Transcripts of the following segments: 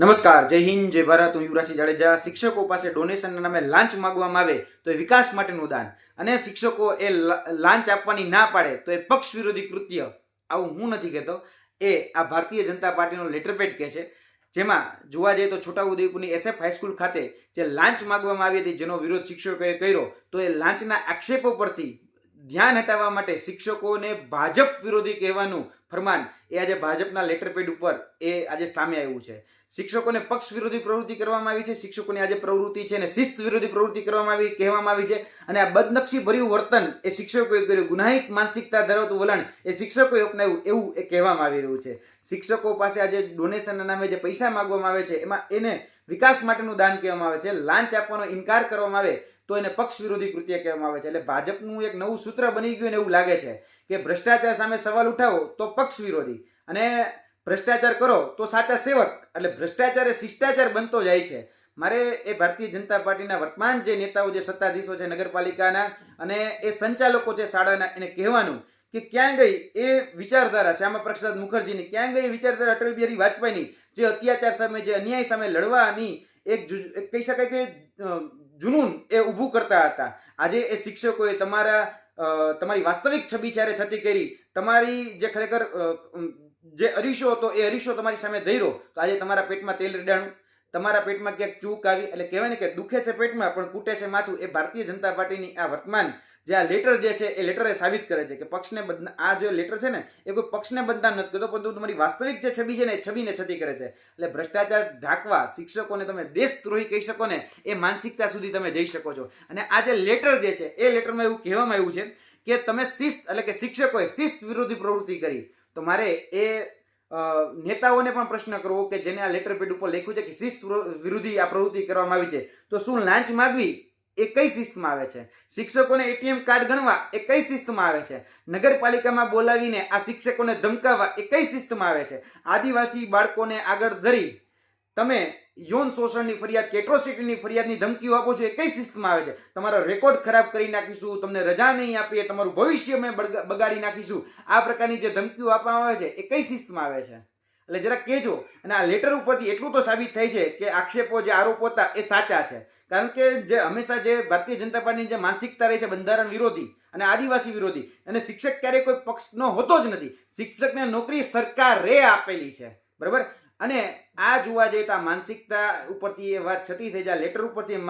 નમસ્કાર, જય હિન્દ, જય ભારત. હું યુવરાજસિંહ જાડેજા. શિક્ષકો પાસે ડોનેશનના નામે લાંચ માંગવામાં આવે તો એ વિકાસ માટેનું દાન. અને શિક્ષકો એ લાંચ આપવાની ના પાડે તો એ પક્ષ વિરોધી કૃત્ય. આવું હું નથી કહેતો. એ આ ભારતીય જનતા પાર્ટીનો લેટરપેડ કહે છે. જેમાં જોવા જઈએ તો છોટાઉદેપુરની એસએફ હાઈસ્કૂલ ખાતે જે લાંચ માંગવામાં આવી હતી, જેનો વિરોધ શિક્ષકોએ કર્યો, તો એ લાંચના આક્ષેપો પરથી ધ્યાન હટાવવા માટે શિક્ષકોને ભાજપ વિરોધી કહેવાનું ફરમાન એ આજે ભાજપના લેટરપેડ ઉપર એ આજે સામે આવ્યું છે. શિક્ષકોને પક્ષ વિરોધી પ્રવૃત્તિ કરવામાં આવી છે, શિક્ષકોની આજે પ્રવૃત્તિ છે અને શિસ્ત વિરોધી પ્રવૃત્તિ કરવામાં આવી, કહેવામાં આવી છે અને આ બદનક્ષી ભર્યું વર્તન એ શિક્ષકોએ કર્યું. ગુનાહિત માનસિકતા ધરાવતું વલણ એ શિક્ષકોએ અપનાવ્યું એવું એ કહેવામાં આવી રહ્યું છે. શિક્ષકો પાસે આજે ડોનેશનના નામે જે પૈસા માંગવામાં આવે છે, એમાં એને વિકાસ માટેનું દાન કહેવામાં આવે છે. લાંચ આપવાનો ઇનકાર કરવામાં આવે તો એને પક્ષ વિરોધી કૃત્ય કહેવામાં આવે છે. એટલે ભાજપનું એક નવું સૂત્ર બની ગયું એવું લાગે છે કે ભ્રષ્ટાચાર સામે સવાલ ઉઠાવો તો પક્ષ વિરોધી અને ભ્રષ્ટાચાર કરો તો સાચા સેવક. એટલે ભ્રષ્ટાચાર એ શિષ્ટાચાર બનતો જાય છે. મારે એ ભારતીય જનતા પાર્ટીના વર્તમાન જે નેતાઓ, જે સત્તાધીશો છે, નગરપાલિકાના અને એ સંચાલકો છે શાળાના, એને કહેવાનું કે ક્યાં ગઈ એ વિચારધારા શ્યામા પ્રસાદ મુખર્જીની ક્યાં ગઈ વિચારધારા અટલ બિહારી વાજપેયીની, જે અત્યાચાર સામે, જે અન્યાય સામે લડવાની એક કહી શકાય કે જુનૂન એ ઊભું કરતા હતા. આજે એ શિક્ષકોએ તમારા તમારી વાસ્તવિક છબી જ્યારે છતી કરી, તમારી જે ખરેખર જે અરીશો હતો એ અરીશો તમારી સામે ધૈર્યો, તો આજે તમારા પેટમાં તેલ રેડાણું તમારા પેટમાં ક્યાંક ચૂક આવી, એટલે કહેવાય ને કે દુખે છે પેટમાં, પણ કૂટે છે માથું, એ ભારતીય જનતા પાર્ટીની આ વર્તમાન જે આ લેટર જે છે, એ લેટર સાબિત કરે છે કે પક્ષને બદના, આ જે લેટર છે ને, એ કોઈ પક્ષને બદનામ નથી કરતો, પરંતુ તમારી વાસ્તવિક જે છબી છે ને, એ છબીને છતી કરે છે. એટલે ભ્રષ્ટાચાર ઢાંકવા, શિક્ષકોને તમે દેશદ્રોહી કહી શકો ને, એ માનસિકતા સુધી તમે જઈ શકો છો. અને આ જે લેટર જે છે, એ લેટરમાં એવું કહેવામાં આવ્યું છે કે તમે શિસ્ત, એટલે કે શિક્ષકોએ શિસ્ત વિરોધી પ્રવૃત્તિ કરી. તો મારે એ નેતાઓને પણ પ્રશ્ન કરવો કે જેને આ લેટર પેડ ઉપર લખ્યું છે કે શિસ્ત વિરો- વિરોધી આ પ્રવૃત્તિ કરવામાં આવી છે, તો શું લાંચ માગવી એ કઈ શિસ્તમાં આવે છે? શિક્ષકોને એટીએમ કાર્ડ ગણવા એ કઈ શિસ્તમાં આવે છે? નગરપાલિકામાં બોલાવીને આ શિક્ષકોને ધમકાવવા એ કઈ શિસ્તમાં આવે છે? આદિવાસી બાળકોને આગળ ધરી તમે યૌન શોષણની ફરિયાદ કે એટ્રોસિટીની ફરિયાદની ધમકીઓ આપો છો, એ કઈ શિસ્તમાં આવે છે? તમારો રેકોર્ડ ખરાબ કરી નાખીશું, તમને રજા નહીં આપીએ, તમારું ભવિષ્ય અમે બગાડી નાખીશું. આ પ્રકારની જે ધમકીઓ આપવામાં આવે છે, એ કઈ શિસ્તમાં આવે છે? એટલે જરા કહેજો. અને આ લેટર ઉપરથી એટલું તો સાબિત થાય છે કે આક્ષેપો, જે આરોપો હતા, એ સાચા છે. કારણ કે જે હંમેશા જે ભારતીય જનતા પાર્ટીની જે માનસિકતા રહી છે, બંધારણ વિરોધી અને આદિવાસી વિરોધી, અને શિક્ષક ક્યારેય કોઈ પક્ષનો હોતો જ નથી. શિક્ષકને નોકરી સરકારે આપેલી છે. બરાબર? અને આ જોવા જઈએ તો આ માનસિકતા ઉપરથી એ વાત છતી થઈ જાય લેટર ઉપરથી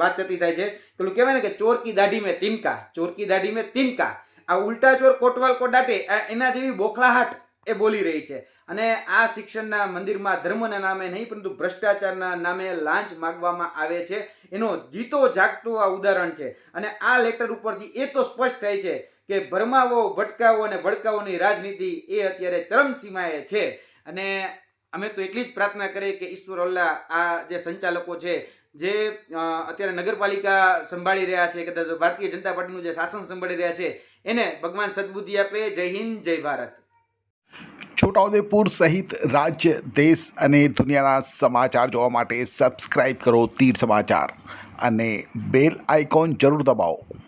વાત છતી થાય છે પેલું કહેવાય ને કે ચોર કી દાઢી મેં તિનકા ચોર કી દાઢી મેં તિનકા. આ ઉલટા ચોર કોટવાલ કોડાટે એના જેવી બોખલાહાટ એ બોલી રહી છે. અને આ શિક્ષણના મંદિરમાં ધર્મના નામે નહીં, પરંતુ ભ્રષ્ટાચારના નામે લાંચ માગવામાં આવે છે. એનો જીતો જાગતો આ ઉદાહરણ છે. અને આ લેટર ઉપરથી એ તો સ્પષ્ટ થાય છે કે ભરમાવો, ભટકાવો અને ભડકાવોની રાજનીતિ એ અત્યારે ચરમસીમાએ છે. અને અમે તો એટલી જ પ્રાર્થના કરીએ કે ઈશ્વર અલ્લાહ આ જે સંચાલકો છે, જે અત્યારે નગરપાલિકા સંભાળી રહ્યા છે કદાચ ભારતીય જનતા પાર્ટીનું જે શાસન સંભાળી રહ્યા છે, એને ભગવાન સદબુદ્ધિ આપે. જય હિન્દ, જય ભારત. છોટાઉદેપુર સહિત રાજ્ય, દેશ અને દુનિયાના સમાચાર જોવા માટે સબસ્ક્રાઈબ કરો તીર સમાચાર અને બેલ આઇકોન જરૂર દબાવો.